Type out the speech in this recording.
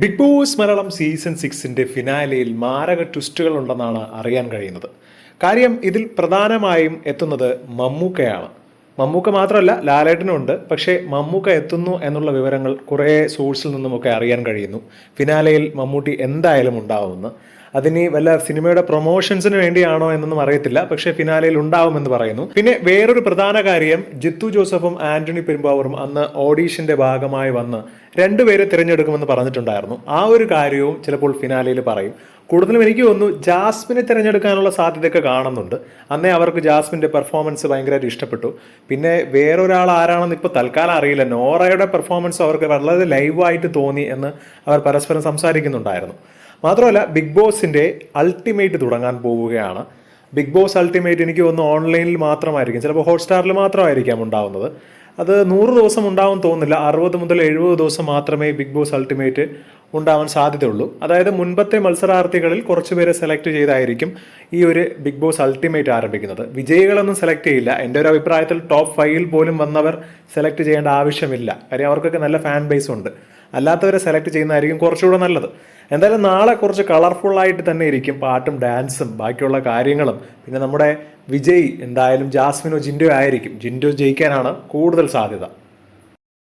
Big boss Malayalam season സിക്സിന്റെ ഫിനാലയിൽ മാരക ട്വിസ്റ്റുകൾ ഉണ്ടെന്നാണ് അറിയാൻ കഴിയുന്നത്. കാര്യം ഇതിൽ പ്രധാനമായും എത്തുന്നത് മമ്മൂക്കയാണ്. മമ്മൂക്ക മാത്രമല്ല ലാലേട്ടനും ഉണ്ട്. പക്ഷേ മമ്മൂക്ക എത്തുന്നു എന്നുള്ള വിവരങ്ങൾ കുറേ സോഴ്സിൽ നിന്നുമൊക്കെ അറിയാൻ കഴിയുന്നു. ഫിനാലയിൽ മമ്മൂട്ടി എന്തായാലും ഉണ്ടാവുമെന്ന്. അതിനി വല്ല സിനിമയുടെ പ്രൊമോഷൻസിന് വേണ്ടിയാണോ എന്നൊന്നും അറിയത്തില്ല. പക്ഷേ ഫിനാലയിൽ ഉണ്ടാവുമെന്ന് പറയുന്നു. പിന്നെ വേറൊരു പ്രധാന കാര്യം ജിത്തു ജോസഫും ആന്റണി പെരുമ്പാവൂറും അന്ന് ഓഡീഷന്റെ ഭാഗമായി വന്ന് രണ്ടുപേരെ തിരഞ്ഞെടുക്കുമെന്ന് പറഞ്ഞിട്ടുണ്ടായിരുന്നു. ആ ഒരു കാര്യവും ചിലപ്പോൾ ഫിനാലയിൽ പറയും. കൂടുതലും എനിക്ക് തോന്നുന്നു ജാസ്മിനെ തിരഞ്ഞെടുക്കാനുള്ള സാധ്യതയൊക്കെ കാണുന്നുണ്ട്. അന്നേ അവർക്ക് ജാസ്മിന്റെ പെർഫോമൻസ് ഭയങ്കരമായിട്ട് ഇഷ്ടപ്പെട്ടു. പിന്നെ വേറൊരാൾ ആരാണെന്ന് ഇപ്പോൾ തൽക്കാലം അറിയില്ല. നോറയുടെ പെർഫോമൻസ് അവർക്ക് വളരെ ലൈവായിട്ട് തോന്നി എന്ന് അവർ പരസ്പരം സംസാരിക്കുന്നുണ്ടായിരുന്നു. മാത്രമല്ല ബിഗ് ബോസിന്റെ അൾട്ടിമേറ്റ് തുടങ്ങാൻ പോവുകയാണ്. ബിഗ് ബോസ് അൾട്ടിമേറ്റ് എനിക്ക് ഒന്ന് ഓൺലൈനിൽ മാത്രമായിരിക്കും. ചിലപ്പോൾ ഹോട്ട്സ്റ്റാറിൽ മാത്രമായിരിക്കാം ഉണ്ടാവുന്നത്. അത് നൂറ് ദിവസം ഉണ്ടാവും തോന്നുന്നില്ല. അറുപത് മുതൽ എഴുപത് ദിവസം മാത്രമേ ബിഗ് ബോസ് അൾട്ടിമേറ്റ് ഉണ്ടാവാൻ സാധ്യതയുള്ളൂ. അതായത് മുൻപത്തെ മത്സരാർത്ഥികളിൽ കുറച്ച് പേരെ സെലക്ട് ചെയ്തായിരിക്കും ഈ ഒരു ബിഗ് ബോസ് അൾട്ടിമേറ്റ് ആരംഭിക്കുന്നത്. വിജയികളൊന്നും സെലക്ട് ചെയ്യില്ല. എന്റെ ഒരു അഭിപ്രായത്തിൽ ടോപ്പ് ഫൈവിൽ പോലും വന്നവർ സെലക്ട് ചെയ്യേണ്ട ആവശ്യമില്ല. കാര്യം അവർക്കൊക്കെ നല്ല ഫാൻ ബേസ് ഉണ്ട്. അല്ലാത്തവരെ സെലക്ട് ചെയ്യുന്നതായിരിക്കും കുറച്ചുകൂടെ നല്ലത്. എന്തായാലും നാളെ കുറച്ച് കളർഫുള്ളായിട്ട് തന്നെ ഇരിക്കും പാട്ടും ഡാൻസും ബാക്കിയുള്ള കാര്യങ്ങളും. പിന്നെ നമ്മുടെ വിജയ് എന്തായാലും ജാസ്മിനോ ജിൻഡോ ആയിരിക്കും. ജിൻഡോ ജയിക്കാനാണ് കൂടുതൽ സാധ്യത.